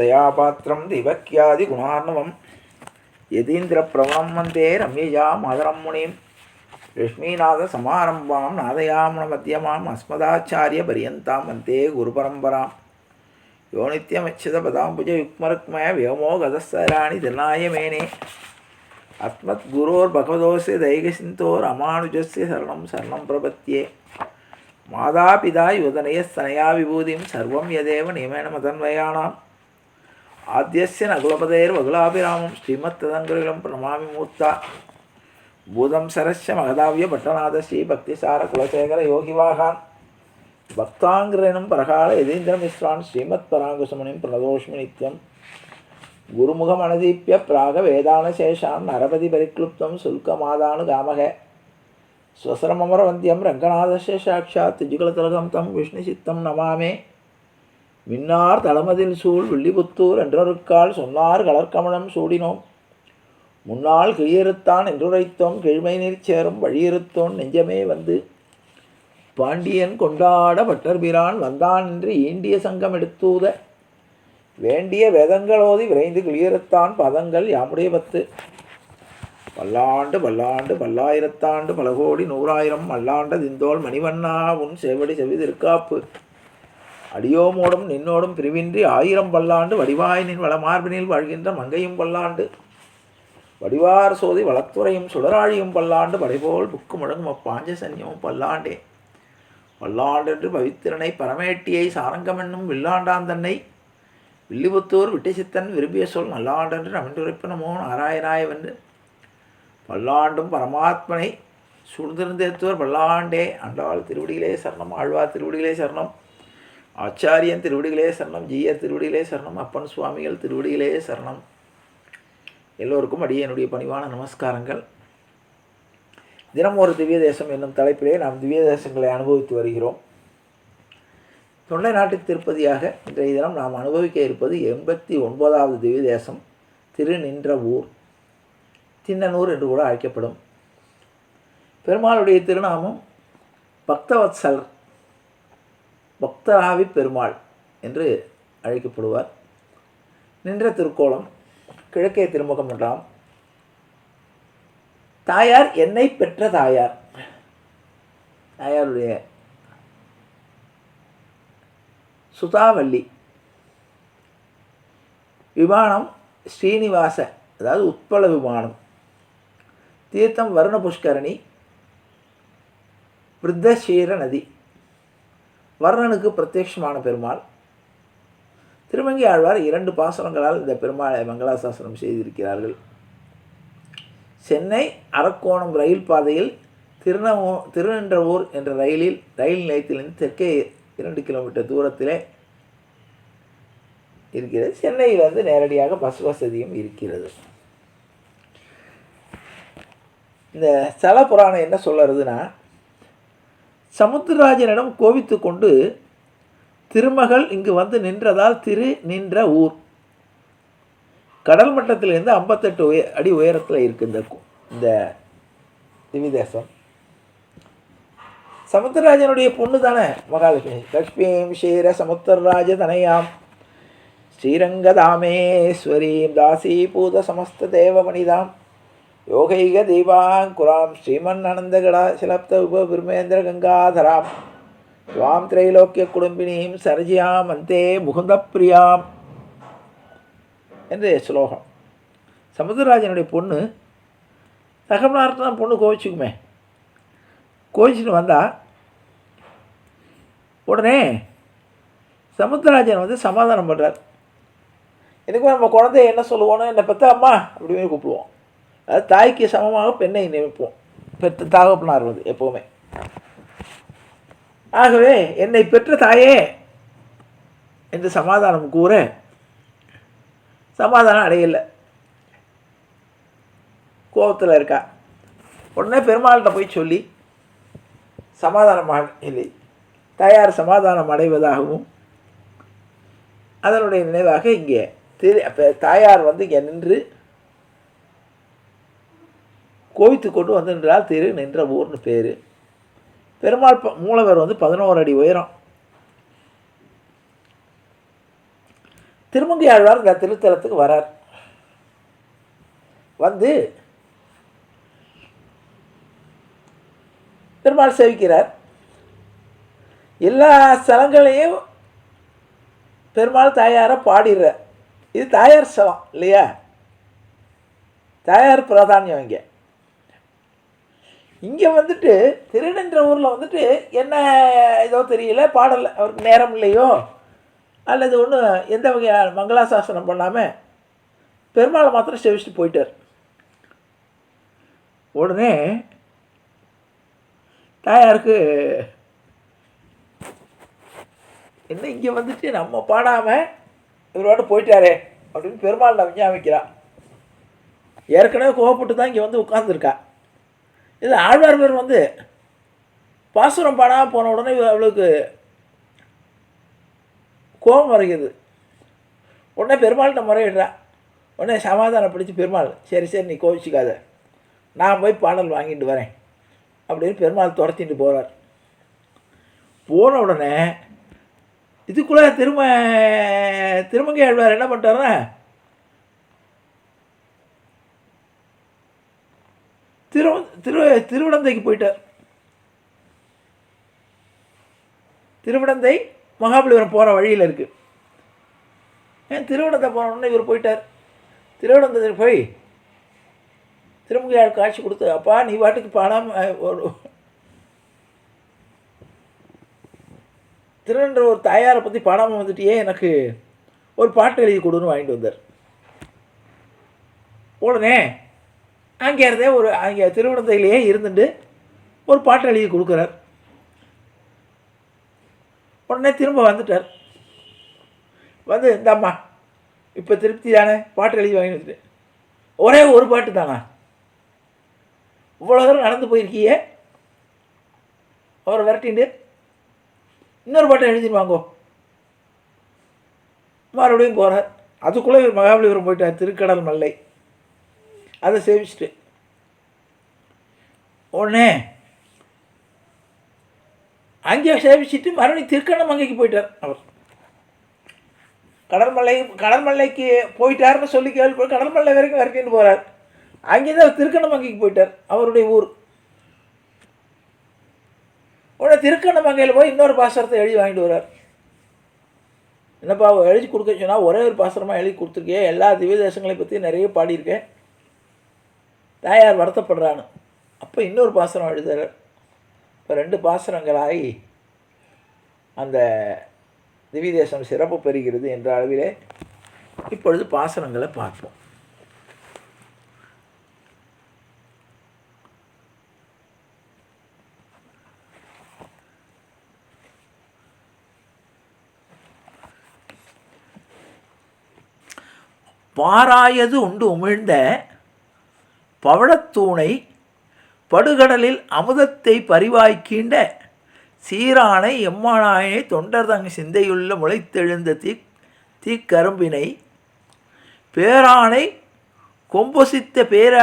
தயாபாத்திரம் திவக்கியாதி குணார்ணவம். யதீந்திர பிரபலம் வந்தே ரம்யஜா மதரம் முனிம் லக்ஷ்மீநாத சமாரம்பாம் நாதயாமண மத்தியமாம் அஸ்மதாச்சாரிய பரியந்தாம் வந்தே குரு பரம்பராம். யோ நித்தியமச்சித பதாம்புஜ யுக்மருக்மய வியமோ கதஸ்தராணி திருநாயமேனே அஸ்மத் குரோர் பகவதோசே தைகசிந்தோர் அமானுஜஸ்ய சரணம் சரணம் பிரபத்தியே மாதா பிதா யுதனயஸ்தனயா விபூதிம் சர்வம் யதேவ நியமேன மதன்வயானாம் ஆத்தியசிய நகுலபதேர் வகுலாபிராமம் ஸ்ரீமத் ததங்கரிலம் பிரணமாமி மூர்த்தா பூதம் சரஸ்ய மகதாவிய பட்டநாத ஸ்ரீ பக்திசார குலசேகர யோகிவாகான் பக்தாங்கிரனும் பரகால யதீந்திரம் விஸ்வான் ஸ்ரீமத் பராங்குசமுனிம் பிரணதோஷ்மி நித்யம் குருமுகமனதீப்பிய பிராக வேதானசேஷான் நரபதி பரிக்ளுப்தம் சுல்கமாதானு காமக ஸ்வசரமரவந்தியம் ரங்கநாதசேஷாட்சாத் திஜுகலதலகம் தம் விஷ்ணுசித்தம் நமாமே மின்னார் தளமதில் சூழ் வில்லிபுத்தூர் என்றொருக்கால் சொன்னார் கலர்கமலம் சூடினோம். முன்னால் கிழியறுத்தான் என்றுரைத்தோம் கிழ்மை நீர் சேரும் வழியிருத்தோன் நெஞ்சமே வந்து. பாண்டியன் கொண்டாட பட்டர்பிரான் வந்தான் என்று ஈண்டிய சங்கம் எடுத்தூத. வேண்டிய வேதங்களோதி விரைந்து கிளியறுத்தான் பதங்கள் யாமுடைய பத்து. பல்லாண்டு பல்லாண்டு பல்லாயிரத்தாண்டு பல கோடி நூறாயிரம் மல்லாண்ட திந்தோல் மணிவண்ணா உன் செவடி செவி திருக்காப்பு அடியோமோடும் நின்னோடும் பிரிவின்றி ஆயிரம் பல்லாண்டு வடிவாயினின் வளமார்பினில் வாழ்கின்ற மங்கையும் பல்லாண்டு. வடிவார் சோதி வளத்துறையும் சுடராழியும் பல்லாண்டு படைபோல் புக்கு முழங்கும் அப்பாஞ்சசன்யமும் பல்லாண்டே. பல்லாண்டென்று பவித்திரனை பரமேட்டியை சாரங்கமென்னும் வில்லாண்டாந்தன்னை வில்லிபுத்தூர் விட்டிசித்தன் விரும்பிய சொல் நல்லாண்டென்று நமின்றுரைப்பு நாராயணாயவென்று. பல்லாண்டும் பரமாத்மனை சூழ்ந்திருந்தேத்துவர் பல்லாண்டே. அண்டாள் திருவடியிலே சரணம் ஆழ்வார் திருவடியிலே சரணம். ஆச்சாரியன் திருவடிகளே சரணம் ஜீயர் திருவடிகளே சரணம் அப்பன் சுவாமிகள் திருவடிகளே சரணம். எல்லோருக்கும் அடியே என்னுடைய பணிவான நமஸ்காரங்கள். தினம் ஒரு திவ்ய தேசம் என்னும் தலைப்பிலே நாம் திவ்ய தேசங்களை அனுபவித்து வருகிறோம். தொண்டை நாட்டு திருப்பதியாக இன்றைய தினம் நாம் அனுபவிக்க இருப்பது எண்பத்தி ஒன்பதாவது திவ்ய தேசம் திருநின்ற ஊர் தின்னனூர் என்று கூட அழைக்கப்படும். பெருமாளுடைய திருநாமம் பக்தவத்சலர் பக்தராவி பெருமாள் என்று அழைக்கப்படுவார். நின்ற திருக்கோலம் கிழக்கே திருமுகம் என்றாம். தாயார் என்னை பெற்ற தாயார். தாயாருடைய சுதாவல்லி. விமானம் ஸ்ரீனிவாச அதாவது உட்பல விமானம். தீர்த்தம் வருண புஷ்கரணி விருத்தசீர நதி. வர்ணனுக்கு பிரத்யட்சமான பெருமாள். திருமங்கி ஆழ்வார் இரண்டு பாசனங்களால் இந்த பெருமாளை மங்களாசாசனம் செய்திருக்கிறார்கள். சென்னை அரக்கோணம் ரயில் பாதையில் திருநவோ திருநின்றவூர் என்ற ரயிலில் ரயில் நிலையத்திலிருந்து தெற்கே இரண்டு கிலோமீட்டர் தூரத்திலே இருக்கிறது. சென்னையிலிருந்து நேரடியாக பஸ் வசதியும் இருக்கிறது. இந்த ஸ்தல புராணம் என்ன சொல்லுறதுன்னா சமுத்திரராஜனிடம் கோவித்து கொண்டு திருமகள் இங்கு வந்து நின்றதால் திரு நின்ற ஊர். கடல் மட்டத்திலிருந்து ஐம்பத்தெட்டு உய அடி உயரத்தில் இருக்குது இந்த கு- இந்த திவிதேசம் சமுத்திரராஜனுடைய பொண்ணு தானே மகாலட்சுமி? லக்ஷ்மீம் ஷீர சமுத்திரராஜ தனையாம். ஸ்ரீரங்கதாமேஸ்வரீம் தாசீபூத சமஸ்த தேவமணிதாம். யோகைக தீபாங்குராம் ஸ்ரீமன் அனந்தகடா சிலப்த உப பிரமேந்திர கங்காதராம். துவாம் திரைலோக்கிய குடும்பினியும் சரஜியாம் அந்தே முகுந்த பிரியாம் என்று ஸ்லோகம். சமுத்திரராஜனுடைய பொண்ணு தகவலார்த்து தான் பொண்ணு கோவிச்சுக்குமே. கோவிச்சுன்னு வந்தா உடனே சமுத்திரராஜன் வந்து சமாதானம் பண்ணுறார் எனக்கு நம்ம குழந்தைய என்ன சொல்லுவோன்னு என்னை பார்த்தா அம்மா அப்படின்னு கூப்பிடுவோம். அது தாய்க்கு சமமாக பெண்ணை நியமிப்போம். பெற்ற தாகப்பனார் வந்து எப்போவுமே. ஆகவே என்னை பெற்ற தாயே என்று சமாதானம் கூற சமாதானம் அடையலை. கோபத்தில் இருக்கா. உடனே பெருமாள்கிட்ட போய் சொல்லி சமாதானம் இல்லை தாயார் சமாதானம் அடைவதாகவும் அதனுடைய நினைவாக இங்கே திரு அப்ப தாயார் வந்து இங்கே நின்று கோவித்து கொண்டு வந்து திரு நின்ற ஊர்னு பேர். பெருமாள் ப- மூலவர் வந்து பதினோரு அடி உயரம். திருமங்கை ஆழ்வார் இந்த திருத்தலத்துக்கு வரார். வந்து பெருமாள் சேவிக்கிறார். எல்லா ஸ்தலங்களையும் பெருமாள் தாயாரை பாடிடுறார். இது தாயார் ஸ்தலம் இல்லையா? தாயார் பிராதானியம் இங்கே. இங்கே வந்துட்டு திருடன்ற ஊரில் வந்துட்டு என்ன ஏதோ தெரியல பாடலை அவருக்கு நேரம் இல்லையோ? அல்லது ஒன்றும் எந்த வகையான மங்களாசாசனம் பண்ணாமல் பெருமாளை மாத்திரம் செவிச்சுட்டு போயிட்டார். உடனே தாயாருக்கு என்ன இங்கே வந்துட்டு நம்ம பாடாமல் இவரோட போயிட்டாரே? அப்படின்னு பெருமாள் விஞ்ஞாபிக்கிறா ஏற்கனவே கோவப்பட்டு தான் இங்கே வந்து உட்காந்துருக்கா இது ஆழ்வார் பேர் வந்து பாசுரம் பாடாமல் போன உடனே அவளுக்கு கோபம் வரைக்குது உடனே பெருமாள்கிட்ட முறையிடுறா. உடனே சமாதானம் பிடிச்சி பெருமாள் சரி சரி நீ கோவிச்சிக்காத நான் போய் பாடல் வாங்கிட்டு வரேன். அப்படின்னு பெருமாள் துரத்திட்டு போகிறார் போன உடனே இதுக்குள்ளே திரும்ப திருமங்கை ஆழ்வார் என்ன பண்ணிட்டாருன்னா திரு திருவிடந்தைக்கு போயிட்டார். திருவிடந்தை மகாபலிபுரம் போகிற வழியில் இருக்குது ஏன் திருவிடந்தை போன உடனே இவர் போயிட்டார். திருவிடந்தத்தில் போய் திருமங்கையாள் காட்சி கொடுத்து அப்பா நீ பாட்டுக்கு பாடாமல் ஒரு திருநன்ற ஒரு தாயாரை பற்றி பாடாமல் வந்துட்டியே எனக்கு ஒரு பாட்டு எழுதி கொடுன்னு வாங்கிட்டு வந்தார். உடனே அங்கே இருந்தே ஒரு அங்கே திருவிடந்தையிலேயே இருந்துட்டு ஒரு பாட்டு எழுதி கொடுக்குறார். உடனே திரும்ப வந்துட்டார். வந்து இந்தாம்மா இப்போ திருப்தி தானே பாட்டு எழுதி வாங்கி வந்துட்டு. ஒரே ஒரு பாட்டு தானா? இவ்வளோ தூரம் நடந்து போயிருக்கியே? அவரை விரட்டிண்டு இன்னொரு பாட்டை எழுதிட்டு வாங்கோ. மறுபடியும் போகிறார் அதுக்குள்ளே இவர் மகாபலிபுரம் போயிட்டார் திருக்கடல் மல்லை. அதை சேவிச்சுட்டு. உடனே அங்கே சேவிச்சுட்டு மறுபடியும் திருக்கண்ணமங்கைக்கு போயிட்டார் அவர். கடற்மலை கடற்மலைக்கு போயிட்டாருன்னு சொல்லி கேள்வி கடற்மலை வரைக்கும் வரைக்கும் போகிறார் அங்கேருந்து அவர் திருக்கண்ணமங்கைக்கு போயிட்டார் அவருடைய ஊர். உடனே திருக்கண்ணமங்கையில் போய் இன்னொரு பாசரத்தை எழுதி வாங்கிட்டு வர்றார். என்னப்பா எழுதி கொடுக்க சொன்னால் ஒரே ஒரு பாசரமாக எழுதி கொடுத்துருக்கேன் எல்லா திவ்ய தேசங்களையும் பற்றி நிறைய பாடியிருக்கேன். தாயார் வருத்தப்படுறான்னு அப்போ இன்னொரு பாசனம் எழுதுற இப்போ ரெண்டு பாசனங்களாகி அந்த திவி தேசம் சிறப்பு பெறுகிறது என்ற அளவிலே இப்பொழுது பாசனங்களை பார்ப்போம். பாராயது உண்டு உமிழ்ந்த பவழத்தூணை படுகடலில் அமுதத்தை பரிவாய்க்கீண்ட சீரானை எம்மானாயினை தொண்டர் தங் சிந்தையுள்ள முளைத்தெழுந்த தீ தீக்கரும்பினை பேரானை கொம்பொசித்த பேர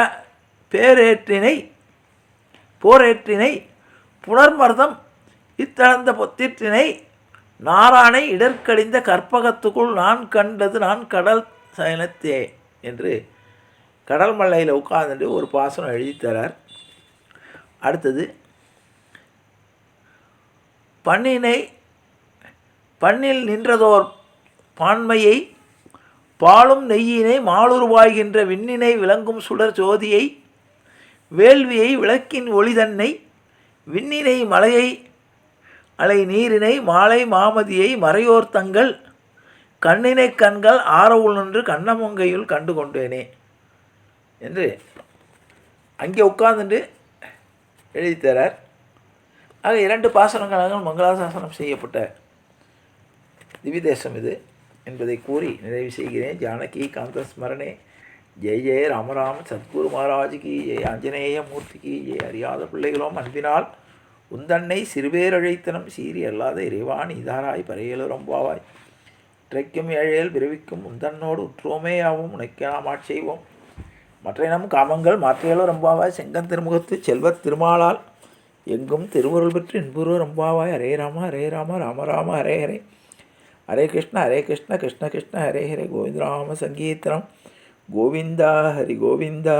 பேரேற்றினை போரேற்றினை புனர்மர்தம் இத்தளந்த பொத்திற்றினை நாரானை இடர்கடிந்த கற்பகத்துக்குள் நான் கண்டது நான் கடல் சயனத்தே என்று கடல் மல்லையில் உட்கார்ந்துட்டு ஒரு பாசனம் எழுதித்தரார் அடுத்தது பண்ணினை பண்ணில் நின்றதோர் பான்மையை பாலும் நெய்யினை மாலுருவாய்கின்ற விண்ணினை விளங்கும் சுடர் ஜோதியை வேள்வியை விளக்கின் ஒளிதன்னை விண்ணினை மலையை அலை நீரினை மாலை மாமதியை மறையோர் தங்கள் கண்ணினை கண்கள் ஆரவுள் நின்று கண்ணமங்கையுள் கண்டு கொண்டேனே. என்று அங்கே உட்கார்ந்துட்டு எழுதி தரார். ஆக இரண்டு பாசனங்களாக மங்களாசாசனம் செய்யப்பட்ட திவிதேசம் இது என்பதை கூறி நிறைவு செய்கிறேன். ஜானகி காந்த ஸ்மரணே ஜெய ஜெய ராமராம் சத்குரு மகாராஜுக்கு ஜெய. ஆஞ்சநேய மூர்த்திக்கு ஜெய. அறியாத பிள்ளைகளும் அன்பினால் உந்தன்னை சிறுபேரழைத்தனம் சீறி அல்லாத இறைவான் இதாராய் பரையலு ரொம்பாவாய். இற்றைக்கும் ஏழையில் பிறவிக்கும் உந்தன்னோடு உற்றோமேயாவும் உனக்கு நாம் ஆட்செய்வோம் மற்ற இனம் காமங்கள் மாற்றையலோ ரொம்பாவாய் செங்கன் திருமுகத்து செல்வத் திருமாலால். எங்கும் திருவருள் பெற்று இன்புருவ ரொம்பாவாய் ஹரே ராம ஹரே ராம ராம ராம ஹரே ஹரே ஹரே கிருஷ்ண ஹரே கிருஷ்ண கிருஷ்ண கிருஷ்ண ஹரே ஹரே கோவிந்தராம சங்கீர்த்தனம். கோவிந்தா ஹரி கோவிந்தா.